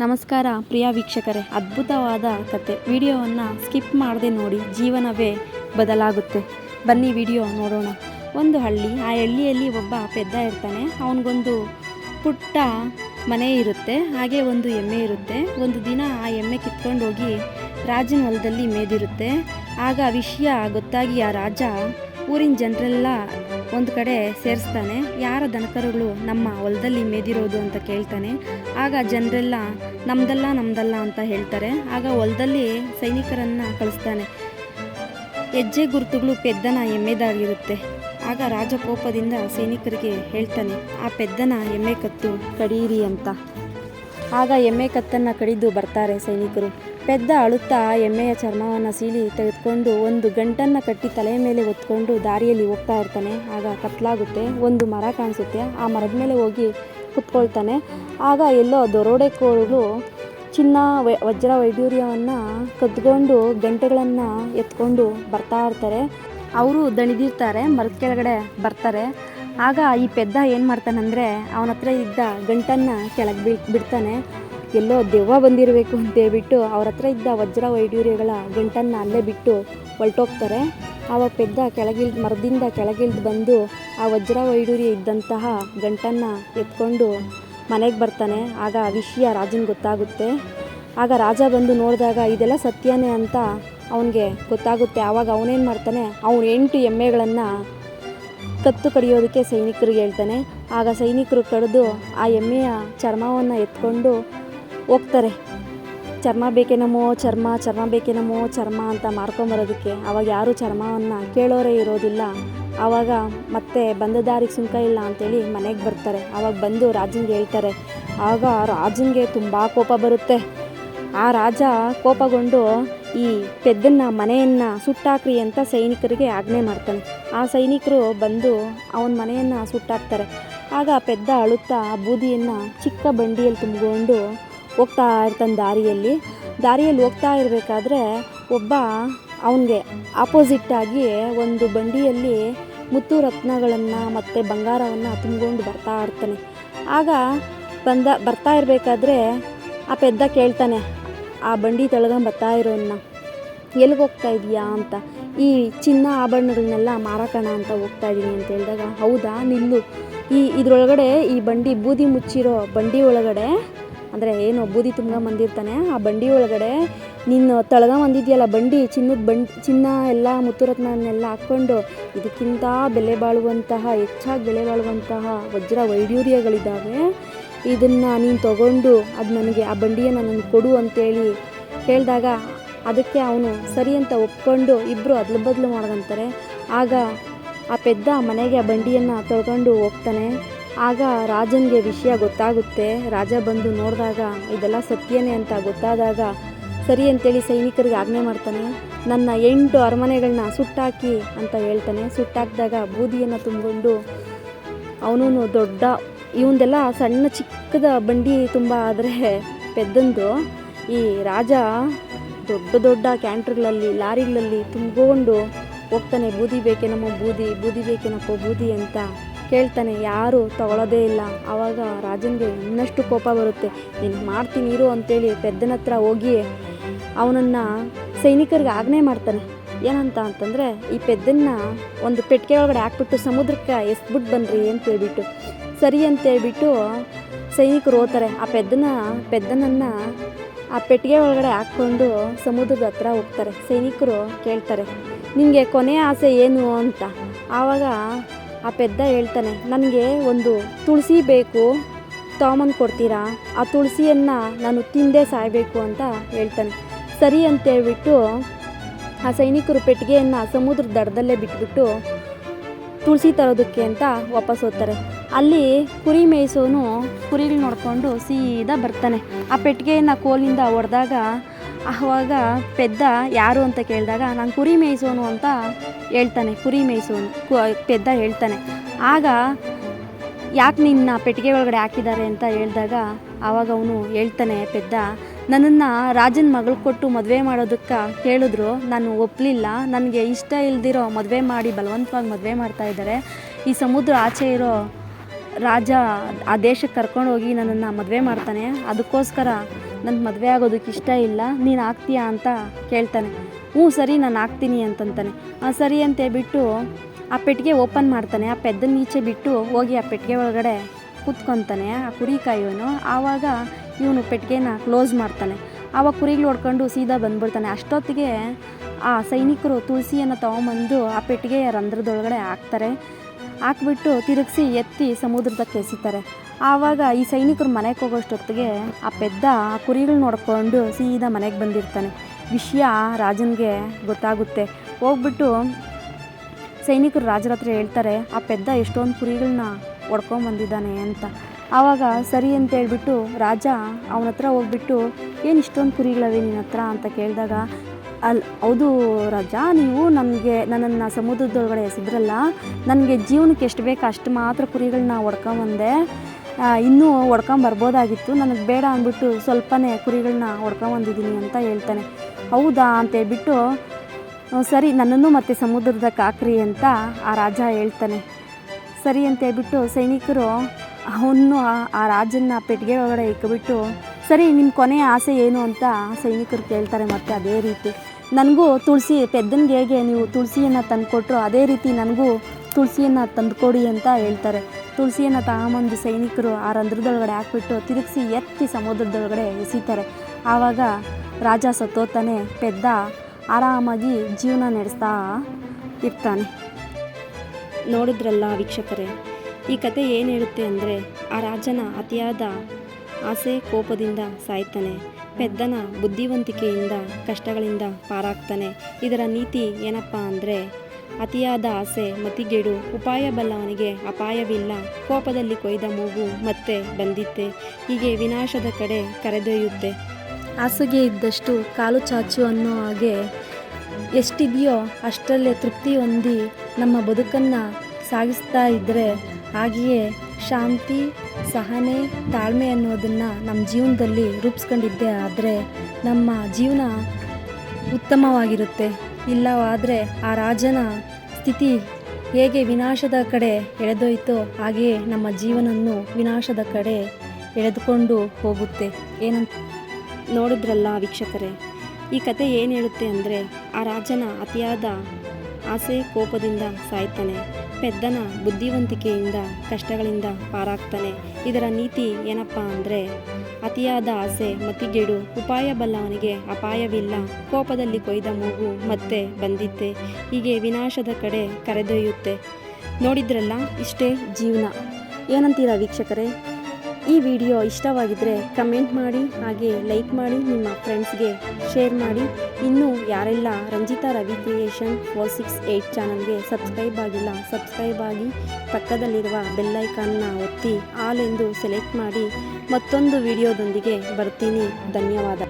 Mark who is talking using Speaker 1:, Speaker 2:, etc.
Speaker 1: ನಮಸ್ಕಾರ ಪ್ರಿಯ ವೀಕ್ಷಕರೇ. ಅದ್ಭುತವಾದ ಕತೆ. ವಿಡಿಯೋವನ್ನು ಸ್ಕಿಪ್ ಮಾಡದೆ ನೋಡಿ ಜೀವನವೇ ಬದಲಾಗುತ್ತೆ. ಬನ್ನಿ ವಿಡಿಯೋ ನೋಡೋಣ. ಒಂದು ಹಳ್ಳಿ, ಆ ಹಳ್ಳಿಯಲ್ಲಿ ಒಬ್ಬ ಪೆದ್ದ ಇರ್ತಾನೆ. ಅವನಿಗೊಂದು ಪುಟ್ಟ ಮನೆ ಇರುತ್ತೆ. ಹಾಗೆ ಒಂದು ಎಮ್ಮೆ ಇರುತ್ತೆ. ಒಂದು ದಿನ ಆ ಎಮ್ಮೆ ಕಿತ್ಕೊಂಡೋಗಿ ರಾಜನ ಹೊಲದಲ್ಲಿ ಮೇದಿರುತ್ತೆ. ಆಗ ವಿಷಯ ಗೊತ್ತಾಗಿ ಆ ರಾಜ ಊರಿನ ಜನರೆಲ್ಲ ಒಂದು ಕಡೆ ಸೇರಿಸ್ತಾನೆ. ಯಾರ ದನಕರುಗಳು ನಮ್ಮ ಹೊಲದಲ್ಲಿ ಮೇದಿರೋದು ಅಂತ ಕೇಳ್ತಾನೆ. ಆಗ ಜನರೆಲ್ಲ, ನಮ್ದಲ್ಲ ನಮ್ದಲ್ಲ ಅಂತ ಹೇಳ್ತಾರೆ. ಆಗ ಹೊಲದಲ್ಲಿ ಸೈನಿಕರನ್ನು ಕಳಿಸ್ತಾನೆ. ಹೆಜ್ಜೆ ಗುರುತುಗಳು ಪೆದ್ದನ ಎಮ್ಮೆದಾಗಿರುತ್ತೆ. ಆಗ ರಾಜಕೋಪದಿಂದ ಸೈನಿಕರಿಗೆ ಹೇಳ್ತಾನೆ, ಆ ಪೆದ್ದನ ಎಮ್ಮೆ ಕತ್ತು, ಕಡಿಯಿರಿ ಅಂತ. ಆಗ ಎಮ್ಮೆ ಕತ್ತನ್ನು ಕಡಿದು ಬರ್ತಾರೆ ಸೈನಿಕರು. ಪೆದ್ದ ಅಳುತ್ತಾ ಎಮ್ಮೆಯ ಚರ್ಮವನ್ನು ಸೀಳಿ ತೆಗೆದುಕೊಂಡು ಒಂದು ಗಂಟನ್ನು ಕಟ್ಟಿ ತಲೆಯ ಮೇಲೆ ಹೊತ್ಕೊಂಡು ದಾರಿಯಲ್ಲಿ ಹೋಗ್ತಾ ಇರ್ತಾನೆ. ಆಗ ಕತ್ಲಾಗುತ್ತೆ, ಒಂದು ಮರ ಕಾಣಿಸುತ್ತೆ, ಆ ಮರದ ಮೇಲೆ ಹೋಗಿ ಕುತ್ಕೊಳ್ತಾನೆ. ಆಗ ಎಲ್ಲೋ ದರೋಡೆಕೋರರು ಚಿನ್ನ ವಜ್ರ ವೈಡೂರ್ಯವನ್ನು ಕದ್ಕೊಂಡು ಗಂಟೆಗಳನ್ನು ಎತ್ಕೊಂಡು ಬರ್ತಾ ಇರ್ತಾರೆ. ಅವರು ದಣಿದಿರ್ತಾರೆ, ಮರದ ಕೆಳಗಡೆ ಬರ್ತಾರೆ. ಆಗ ಈ ಪೆದ್ದ ಏನು ಮಾಡ್ತಾನಂದರೆ ಅವನ ಹತ್ರ ಇದ್ದ ಗಂಟನ್ನು ಕೆಳಗೆ ಬಿ ಬಿಡ್ತಾನೆ. ಎಲ್ಲೋ ದೆವ್ವ ಬಂದಿರಬೇಕು ಅಂತೇಳ್ಬಿಟ್ಟು ಅವ್ರ ಹತ್ರ ಇದ್ದ ವಜ್ರ ವೈಡೂರ್ಯಗಳ ಗಂಟನ್ನು ಅಲ್ಲೇ ಬಿಟ್ಟು ಹೊಲ್ಟೋಗ್ತಾರೆ. ಆವಾಗ ಪೆದ್ದ ಕೆಳಗಿಳಿದು ಮರದಿಂದ ಕೆಳಗಿಳಿದು ಬಂದು ಆ ವಜ್ರ ವೈಡೂರ್ಯ ಇದ್ದಂತಹ ಗಂಟನ್ನು ಎತ್ಕೊಂಡು ಮನೆಗೆ ಬರ್ತಾನೆ. ಆಗ ಆ ವಿಷಯ ರಾಜನ ಗೊತ್ತಾಗುತ್ತೆ. ಆಗ ರಾಜ ಬಂದು ನೋಡಿದಾಗ ಇದೆಲ್ಲ ಸತ್ಯನೇ ಅಂತ ಅವನಿಗೆ ಗೊತ್ತಾಗುತ್ತೆ. ಆವಾಗ ಅವನೇನು ಮಾಡ್ತಾನೆ, ಅವನು ಎಂಟು ಎಮ್ಮೆಗಳನ್ನು ಕತ್ತು ಕಡಿಯೋದಕ್ಕೆ ಸೈನಿಕರಿಗೆ ಹೇಳ್ತಾನೆ. ಆಗ ಸೈನಿಕರು ಕಡಿದು ಆ ಎಮ್ಮೆಯ ಚರ್ಮವನ್ನು ಎತ್ಕೊಂಡು ಹೋಗ್ತಾರೆ. ಚರ್ಮ ಬೇಕೇನಮ್ಮೋ ಚರ್ಮ ಚರ್ಮ ಬೇಕೇನಮ್ಮೋ ಚರ್ಮ ಅಂತ ಮಾರ್ಕೊಂಬರೋದಕ್ಕೆ ಆವಾಗ ಯಾರೂ ಚರ್ಮವನ್ನು ಕೇಳೋರೇ ಇರೋದಿಲ್ಲ. ಆವಾಗ ಮತ್ತೆ ಬಂದ ದಾರಿಗೆ ಸುಂಕ ಇಲ್ಲ ಅಂತೇಳಿ ಮನೆಗೆ ಬರ್ತಾರೆ. ಆವಾಗ ಬಂದು ರಾಜನಿಗೆ ಹೇಳ್ತಾರೆ. ಆಗ ರಾಜನಿಗೆ ತುಂಬ ಕೋಪ ಬರುತ್ತೆ. ಆ ರಾಜ ಕೋಪಗೊಂಡು ಈ ಪೆದ್ದನ್ನ, ಮನೆಯನ್ನು ಸುಟ್ಟಾಕ್ರಿ ಅಂತ ಸೈನಿಕರಿಗೆ ಆಜ್ಞೆ ಮಾಡ್ತಾನೆ. ಆ ಸೈನಿಕರು ಬಂದು ಅವನ ಮನೆಯನ್ನು ಸುಟ್ಟಾಕ್ತಾರೆ. ಆಗ ಪೆದ್ದ ಅಳುತ್ತಾ ಆ ಬೂದಿಯನ್ನು ಚಿಕ್ಕ ಬಂಡಿಯಲ್ಲಿ ತುಂಬಿಕೊಂಡು ಹೋಗ್ತಾ ಇರ್ತಾನೆ ದಾರಿಯಲ್ಲಿ. ದಾರಿಯಲ್ಲಿ ಹೋಗ್ತಾ ಇರಬೇಕಾದ್ರೆ ಒಬ್ಬ ಅವನಿಗೆ ಆಪೋಸಿಟ್ಟಾಗಿ ಒಂದು ಬಂಡಿಯಲ್ಲಿ ಮುತ್ತು ರತ್ನಗಳನ್ನು ಮತ್ತು ಬಂಗಾರವನ್ನು ತುಂಬಿಕೊಂಡು ಬರ್ತಾ ಇರ್ತಾನೆ. ಆಗ ಬಂದ, ಬರ್ತಾ ಇರಬೇಕಾದ್ರೆ ಆ ಪೆದ್ದ ಕೇಳ್ತಾನೆ ಆ ಬಂಡಿ ತಳ್ಗೊಂಡ್ ಬರ್ತಾ ಇರೋನ್ನ ಎಲ್ಲಿಗೆ ಹೋಗ್ತಾ ಇದೀಯಾ ಅಂತ? ಈ ಚಿನ್ನ ಆಭರಣಗಳನ್ನೆಲ್ಲ ಮಾರಾಕಣ ಅಂತ ಹೋಗ್ತಾ ಇದ್ದೀನಿ ಅಂತ ಹೇಳಿದಾಗ, ಹೌದಾ? ನಿಲ್ಲು. ಈ ಇದ್ರೊಳಗಡೆ ಈ ಬಂಡಿ ಬೂದಿ ಮುಚ್ಚಿರೋ ಬಂಡಿ ಒಳಗಡೆ, ಅಂದರೆ ಏನು ಬೂದಿ ತುಂಬ ಬಂದಿರ್ತಾನೆ, ಆ ಬಂಡಿ ಒಳಗಡೆ ನಿನ್ನ ತಳಗ ಬಂದಿದೆಯಲ್ಲ ಬಂಡಿ, ಚಿನ್ನದ ಬಂಡಿ, ಚಿನ್ನ ಎಲ್ಲ ಮುತ್ತುರತ್ನನ್ನೆಲ್ಲ ಹಾಕ್ಕೊಂಡು ಇದಕ್ಕಿಂತ ಬೆಲೆ ಬಾಳುವಂತಹ, ಹೆಚ್ಚಾಗಿ ಬೆಲೆ ಬಾಳುವಂತಹ ವಜ್ರ ವೈಡೂರ್ಯಗಳಿದ್ದಾವೆ ಇದನ್ನು ನೀನು ತಗೊಂಡು ಅದು ನನಗೆ, ಆ ಬಂಡಿಯನ್ನು ನನಗೆ ಕೊಡು ಅಂತೇಳಿ ಕೇಳಿದಾಗ ಅದಕ್ಕೆ ಅವನು ಸರಿ ಅಂತ ಒಪ್ಕೊಂಡು ಇಬ್ಬರು ಅದ್ಲು ಬದಲು ಮಾಡ್ಕೊಂತಾರೆ ಆಗ ಆ ಪೆದ್ದ ಮನೆಗೆ ಆ ಬಂಡಿಯನ್ನು ತೊಳ್ಕೊಂಡು ಹೋಗ್ತಾನೆ. ಆಗ ರಾಜನಿಗೆ ವಿಷಯ ಗೊತ್ತಾಗುತ್ತೆ. ರಾಜ ಬಂದು ನೋಡಿದಾಗ ಇದೆಲ್ಲ ಸತ್ಯನೇ ಅಂತ ಗೊತ್ತಾದಾಗ ಸರಿ ಅಂತೇಳಿ ಸೈನಿಕರಿಗೆ ಆಜ್ಞೆ ಮಾಡ್ತಾನೆ. ನನ್ನ ಎಂಟು ಅರಮನೆಗಳನ್ನ ಸುಟ್ಟಾಕಿ ಅಂತ ಹೇಳ್ತಾನೆ. ಸುಟ್ಟಾಕಿದಾಗ ಬೂದಿಯನ್ನು ತುಂಬಿಕೊಂಡು ಅವನು ದೊಡ್ಡ ಇವಂದೆಲ್ಲ ಸಣ್ಣ ಚಿಕ್ಕದ ಬಂಡಿ ತುಂಬ ಆದರೆ ಪೆದ್ದಂದು. ಈ ರಾಜ ದೊಡ್ಡ ದೊಡ್ಡ ಕ್ಯಾಂಟ್ರ್ಗಳಲ್ಲಿ, ಲಾರಿಗಳಲ್ಲಿ ತುಂಬಿಕೊಂಡು ಹೋಗ್ತಾನೆ, ಬೂದಿ ಬೇಕೇನಮ್ಮ ಬೂದಿ ಬೂದಿ ಬೇಕೇನಪ್ಪ ಬೂದಿ ಅಂತ ಕೇಳ್ತಾನೆ. ಯಾರು ತಗೊಳ್ಳೋದೇ ಇಲ್ಲ. ಆವಾಗ ರಾಜನಿಗೆ ಇನ್ನಷ್ಟು ಕೋಪ ಬರುತ್ತೆ. ನೀನು ಮಾಡ್ತೀನಿ ಇರು ಅಂತೇಳಿ ಪೆದ್ದನ ಹತ್ರ ಹೋಗಿ ಅವನನ್ನು ಸೈನಿಕರಿಗೆ ಆಜ್ಞೆ ಮಾಡ್ತಾನೆ. ಏನಂತ ಅಂತಂದರೆ, ಈ ಪೆದ್ದನ್ನ ಒಂದು ಪೆಟ್ಟಿಗೆ ಒಳಗಡೆ ಹಾಕ್ಬಿಟ್ಟು ಸಮುದ್ರಕ್ಕೆ ಎಸ್ಬಿಟ್ಟು ಬನ್ನಿರಿ ಅಂತ ಹೇಳ್ಬಿಟ್ಟು ಸರಿ ಅಂತ ಹೇಳ್ಬಿಟ್ಟು ಸೈನಿಕರು ಹೋಗ್ತಾರೆ. ಆ ಪೆದ್ದನ, ಪೆದ್ದನನ್ನು ಆ ಪೆಟ್ಟಿಗೆ ಒಳಗಡೆ ಹಾಕ್ಕೊಂಡು ಸಮುದ್ರದ ಹತ್ರ ಹೋಗ್ತಾರೆ. ಸೈನಿಕರು ಕೇಳ್ತಾರೆ ನಿಮಗೆ ಕೊನೆಯ ಆಸೆ ಏನು? ಅಂತ. ಆವಾಗ ಆ ಪೆದ್ದ ಹೇಳ್ತಾನೆ, ನನಗೆ ಒಂದು ತುಳಸಿ ಬೇಕು. ತೊಗೊಂಬಂದು ಕೊಡ್ತೀರಾ? ಆ ತುಳಸಿಯನ್ನು ನಾನು ತಿಂದೇ ಸಾಯಬೇಕು ಅಂತ ಹೇಳ್ತಾನೆ. ಸರಿ ಅಂತ ಹೇಳ್ಬಿಟ್ಟು ಆ ಸೈನಿಕರು ಪೆಟ್ಟಿಗೆಯನ್ನು ಸಮುದ್ರದ ದಡದಲ್ಲೇ ಬಿಟ್ಬಿಟ್ಟು ತುಳಸಿ ತರೋದಕ್ಕೆ ಅಂತ ವಾಪಸ್ ಹೋಗ್ತಾರೆ. ಅಲ್ಲಿ ಕುರಿ ಮೇಯಿಸೋನು ಕುರಿಗಳು ನೋಡಿಕೊಂಡು ಸೀದಾ ಬರ್ತಾನೆ. ಆ ಪೆಟ್ಟಿಗೆಯನ್ನು ಕೋಲಿಂದ ಹೊಡೆದಾಗ, ಆವಾಗ ಪೆದ್ದ ಯಾರು ಅಂತ ಕೇಳಿದಾಗ, ನಾನು ಕುರಿ ಮೇಯಿಸೋನು ಅಂತ ಹೇಳ್ತಾನೆ, ಕುರಿ ಮೇಯಿಸೋನು ಪೆದ್ದ ಹೇಳ್ತಾನೆ. ಆಗ ಯಾಕೆ ನಿನ್ನ ಪೆಟ್ಟಿಗೆ ಒಳಗಡೆ ಹಾಕಿದ್ದಾರೆ ಅಂತ ಹೇಳಿದಾಗ, ಆವಾಗ ಅವನು ಹೇಳ್ತಾನೆ, ಪೆದ್ದ, ನನ್ನನ್ನು ರಾಜನ ಮಗಳು ಕೊಟ್ಟು ಮದುವೆ ಮಾಡೋದಕ್ಕೆ ಹೇಳಿದ್ರು ನಾನು ಒಪ್ಪಲಿಲ್ಲ ನನಗೆ ಇಷ್ಟ ಇಲ್ದಿರೋ ಮದುವೆ ಮಾಡಿ ಬಲವಂತವಾಗಿ ಮದುವೆ ಮಾಡ್ತಾ ಇದ್ದಾರೆ ಈ ಸಮುದ್ರ ಆಚೆ ಇರೋ ರಾಜ ಆ ದೇಶಕ್ಕೆ ಕರ್ಕೊಂಡು ಹೋಗಿ ನನ್ನನ್ನು ಮದುವೆ ಮಾಡ್ತಾನೆ. ಅದಕ್ಕೋಸ್ಕರ ನನ್ನ ಮದುವೆ ಆಗೋದಕ್ಕೆ ಇಷ್ಟ ಇಲ್ಲ. ನೀನು ಆಗ್ತೀಯಾ ಅಂತ ಕೇಳ್ತಾನೆ. ಹ್ಞೂ ಸರಿ, ನಾನು ಆಗ್ತೀನಿ ಅಂತಂತಾನೆ. ಆ ಸರಿ ಅಂತ ಹೇಳ್ಬಿಟ್ಟು ಆ ಪೆಟ್ಟಿಗೆ ಓಪನ್ ಮಾಡ್ತಾನೆ. ಆ ಪೆದ್ದನ ನೀಚೆ ಬಿಟ್ಟು ಹೋಗಿ ಆ ಪೆಟ್ಟಿಗೆ ಒಳಗಡೆ ಕೂತ್ಕೊತಾನೆ. ಆ ಕುರಿ ಕಾಯೋನು. ಆವಾಗ ಇವನು ಪೆಟ್ಟಿಗೆನ ಕ್ಲೋಸ್ ಮಾಡ್ತಾನೆ. ಆವಾಗ ಕುರಿಗಳು ಹೊಡ್ಕೊಂಡು ಸೀದಾ ಬಂದ್ಬಿಡ್ತಾನೆ. ಅಷ್ಟೊತ್ತಿಗೆ ಆ ಸೈನಿಕರು ತುಳಸಿಯನ್ನು ತೊಗೊಂಬಂದು ಆ ಪೆಟ್ಟಿಗೆಯ ರಂಧ್ರದೊಳಗಡೆ ಹಾಕ್ತಾರೆ. ಹಾಕ್ಬಿಟ್ಟು ತಿರುಗಿಸಿ ಎತ್ತಿ ಸಮುದ್ರದಕ್ಕೆ ಎಸಿತಾರೆ ಆವಾಗ ಈ ಸೈನಿಕರು ಮನೆಗೆ ಹೋಗೋಷ್ಟೊತ್ತಿಗೆ ಆ ಪೆದ್ದ ಆ ಕುರಿಗಳು ನೋಡ್ಕೊಂಡು ಸೀದಾ ಮನೆಗೆ ಬಂದಿರ್ತಾನೆ. ವಿಷಯ ರಾಜನಿಗೆ ಗೊತ್ತಾಗುತ್ತೆ. ಹೋಗ್ಬಿಟ್ಟು ಸೈನಿಕರು ರಾಜರ ಹತ್ರ ಹೇಳ್ತಾರೆ, ಆ ಪೆದ್ದ ಎಷ್ಟೊಂದು ಕುರಿಗಳನ್ನ ಹೊಡ್ಕೊಂಬಂದಿದ್ದಾನೆ ಅಂತ. ಆವಾಗ ಸರಿ ಅಂತ ಹೇಳ್ಬಿಟ್ಟು ರಾಜ ಅವನ ಹತ್ರ ಹೋಗ್ಬಿಟ್ಟು, ಏನು ಇಷ್ಟೊಂದು ಕುರಿಗಳವೆ ನಿನ್ನ ಹತ್ರ ಅಂತ ಕೇಳಿದಾಗ ಅಲ್ಲಿ ಹೌದು ರಜಾ, ನೀವು ನನಗೆ ನನ್ನನ್ನು ಸಮುದ್ರದೊಳಗಡೆ ಎಸೆದ್ರಲ್ಲ, ನನಗೆ ಜೀವನಕ್ಕೆ ಎಷ್ಟು ಬೇಕು ಅಷ್ಟು ಮಾತ್ರ ಕುರಿಗಳನ್ನ ಹೊಡ್ಕೊಂಬಂದೆ ಇನ್ನೂ ಹೊಡ್ಕೊಂಬರ್ಬೋದಾಗಿತ್ತು. ನನಗೆ ಬೇಡ ಅಂದ್ಬಿಟ್ಟು ಸ್ವಲ್ಪನೇ ಕುರಿಗಳನ್ನ ಹೊಡ್ಕೊಂಬಂದಿದ್ದೀನಿ ಅಂತ ಹೇಳ್ತಾನೆ. ಹೌದಾ ಅಂತ ಹೇಳ್ಬಿಟ್ಟು ಸರಿ, ನನ್ನನ್ನು ಮತ್ತೆ ಸಮುದ್ರದ ಕಾಕ್ರಿ ಅಂತ ಆ ರಾಜ ಹೇಳ್ತಾನೆ. ಸರಿ ಅಂತ ಹೇಳ್ಬಿಟ್ಟು ಸೈನಿಕರು ಅವನು ಆ ರಾಜನ್ನ ಪೆಟ್ಟಿಗೆ ಒಳಗಡೆ ಇಕ್ಕಿಬಿಟ್ಟು ಸರಿ ನಿಮ್ಮ ಕೊನೆಯ ಆಸೆ ಏನು ಅಂತ ಸೈನಿಕರು ಕೇಳ್ತಾರೆ ಮತ್ತೆ ಅದೇ ರೀತಿ. ನನಗೂ ತುಳಸಿ ಪೆದ್ದನಿಗೆ ಹೇಗೆ ನೀವು ತುಳಸಿಯನ್ನು ತಂದುಕೊಟ್ರು ಅದೇ ರೀತಿ ನನಗೂ ತುಳಸಿಯನ್ನು ತಂದುಕೊಡಿ ಅಂತ ಹೇಳ್ತಾರೆ. ತುಳಸಿಯನ್ನು ತಗೊಂಬಂದು ಸೈನಿಕರು ಆ ರಂಧ್ರದೊಳಗಡೆ ಹಾಕ್ಬಿಟ್ಟು ತಿರುಗಿಸಿ ಎತ್ತಿ ಸಮುದ್ರದೊಳಗಡೆ ಎಸಿತಾರೆ. ಆವಾಗ ರಾಜ ಸತ್ತೋತಾನೆ ಪೆದ್ದ ಆರಾಮಾಗಿ ಜೀವನ ನಡೆಸ್ತಾ ಇರ್ತಾನೆ. ನೋಡಿದ್ರಲ್ಲ ವೀಕ್ಷಕರೇ, ಈ ಕತೆ ಏನು ಹೇಳುತ್ತೆ ಅಂದರೆ ಆ ರಾಜನ ಅತಿಯಾದ ಆಸೆ ಕೋಪದಿಂದ ಸಾಯ್ತಾನೆ. ಪೆದ್ದನ ಬುದ್ಧಿವಂತಿಕೆಯಿಂದ, ಕಷ್ಟಗಳಿಂದ ಪಾರಾಗ್ತಾನೆ. ಇದರ ನೀತಿ ಏನಪ್ಪ ಅಂದರೆ, ಅತಿಯಾದ ಆಸೆ, ಮತಿಗೇಡು, ಉಪಾಯ ಬಲ್ಲವನಿಗೆ ಅಪಾಯವಿಲ್ಲ. ಕೋಪದಲ್ಲಿ ಕೊಯ್ದ ಮೂಗು ಮತ್ತೆ ಬಂದಿತ್ತೆ. ಹೀಗೆ ವಿನಾಶದ ಕಡೆ ಕರೆದೊಯ್ಯುತ್ತೆ. ಹಾಸಿಗೆ ಇದ್ದಷ್ಟು ಕಾಲು ಚಾಚು ಅನ್ನೋ ಹಾಗೆ ಎಷ್ಟಿದೆಯೋ ಅಷ್ಟರಲ್ಲೇ ತೃಪ್ತಿ ಹೊಂದಿ ನಮ್ಮ ಬದುಕನ್ನು ಸಾಗಿಸ್ತಾ ಇದ್ದರೆ ಹಾಗೆಯೇ ಶಾಂತಿ, ಸಹನೆ, ತಾಳ್ಮೆ ಅನ್ನೋದನ್ನು ನಮ್ಮ ಜೀವನದಲ್ಲಿ ರೂಪಿಸ್ಕೊಂಡಿದ್ದೆ ಆದರೆ ನಮ್ಮ ಜೀವನ ಉತ್ತಮವಾಗಿರುತ್ತೆ. ಇಲ್ಲವಾದರೆ ಆ ರಾಜನ ಸ್ಥಿತಿ ಹೇಗೆ ವಿನಾಶದ ಕಡೆ ಎಳೆದೊಯ್ತೋ ಹಾಗೆಯೇ ನಮ್ಮ ಜೀವನವನ್ನು ವಿನಾಶದ ಕಡೆ ಎಳೆದುಕೊಂಡು ಹೋಗುತ್ತೆ. ಏನಂತ ನೋಡಿದ್ರಲ್ಲ ವೀಕ್ಷಕರೇ, ಈ ಕತೆ ಏನು ಹೇಳುತ್ತೆ ಅಂದರೆ ಆ ರಾಜನ ಅತಿಯಾದ ಆಸೆ, ಕೋಪದಿಂದ ಸಾಯ್ತಾನೆ. ಪೆದ್ದನ ಬುದ್ಧಿವಂತಿಕೆಯಿಂದ, ಕಷ್ಟಗಳಿಂದ ಪಾರಾಗ್ತಾನೆ. ಇದರ ನೀತಿ ಏನಪ್ಪ ಅಂದರೆ, ಅತಿಯಾದ ಆಸೆ ಮತಿಗೇಡು ಉಪಾಯ ಬಲ್ಲವನಿಗೆ ಅಪಾಯವಿಲ್ಲ. ಕೋಪದಲ್ಲಿ ಕೊಯ್ದ ಮೂಗು ಮತ್ತೆ ಬಂದಿತ್ತೆ. ಹೀಗೆ ವಿನಾಶದ ಕಡೆ ಕರೆದೊಯ್ಯುತ್ತೆ. ನೋಡಿದ್ರಲ್ಲ, ಇಷ್ಟೇ ಜೀವನ. ಏನಂತೀರಾ ವೀಕ್ಷಕರೇ? ಈ ವಿಡಿಯೋ ಇಷ್ಟವಾಗಿದ್ದರೆ ಕಮೆಂಟ್ ಮಾಡಿ ಹಾಗೆ ಲೈಕ್ ಮಾಡಿ ನಿಮ್ಮ ಫ್ರೆಂಡ್ಸ್ಗೆ ಶೇರ್ ಮಾಡಿ. ಇನ್ನೂ ಯಾರೆಲ್ಲ Ranjitha Ravi creation four six eight ಚಾನಲ್ಗೆ ಸಬ್ಸ್ಕ್ರೈಬ್ ಆಗಿಲ್ಲ, ಸಬ್ಸ್ಕ್ರೈಬ್ ಆಗಿ ಪಕ್ಕದಲ್ಲಿರುವ ಬೆಲ್ಲೈಕಾನ್ನ ಒತ್ತಿ ಆಲ್ ಎಂದು ಸೆಲೆಕ್ಟ್ ಮಾಡಿ. ಮತ್ತೊಂದು ವಿಡಿಯೋದೊಂದಿಗೆ ಬರ್ತೀನಿ. ಧನ್ಯವಾದ.